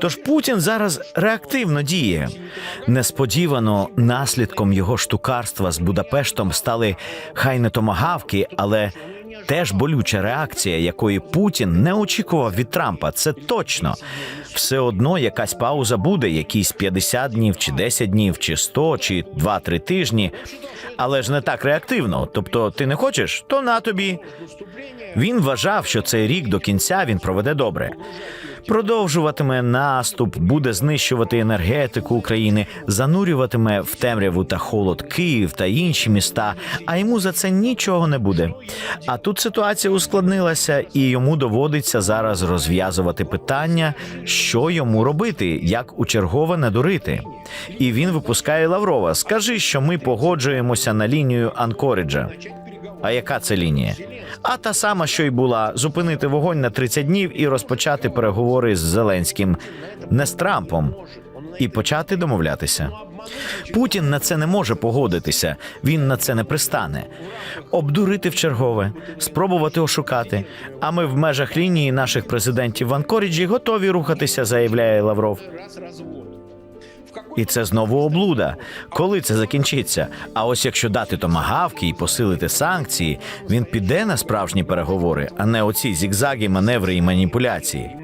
Тож Путін зараз реактивно діє. Несподівано наслідком його штукарства з Будапештом стали хай не томагавки, але теж болюча реакція, якої Путін не очікував від Трампа. Це точно. Все одно якась пауза буде, якісь 50 днів, чи 10 днів, чи 100, чи 2-3 тижні. Але ж не так реактивно. Тобто, ти не хочеш, то на тобі. Він вважав, що цей рік до кінця він проведе добре. Продовжуватиме наступ, буде знищувати енергетику України, занурюватиме в темряву та холод Київ та інші міста. А йому за це нічого не буде. А тут ситуація ускладнилася, і йому доводиться зараз розв'язувати питання, що йому робити, як у чергове не дурити. І він випускає Лаврова. Скажи, що ми погоджуємося на лінію Анкориджа. А яка це лінія? А та сама, що й була: зупинити вогонь на 30 днів і розпочати переговори з Зеленським, не з Трампом, і почати домовлятися. Путін на це не може погодитися, він на це не пристане. Обдурити в чергове, спробувати ошукати. А ми в межах лінії наших президентів в Анкоріджі готові рухатися, заявляє Лавров. І це знову облуда. Коли це закінчиться? А ось якщо дати томагавки і посилити санкції, він піде на справжні переговори, а не оці зігзаги, маневри і маніпуляції.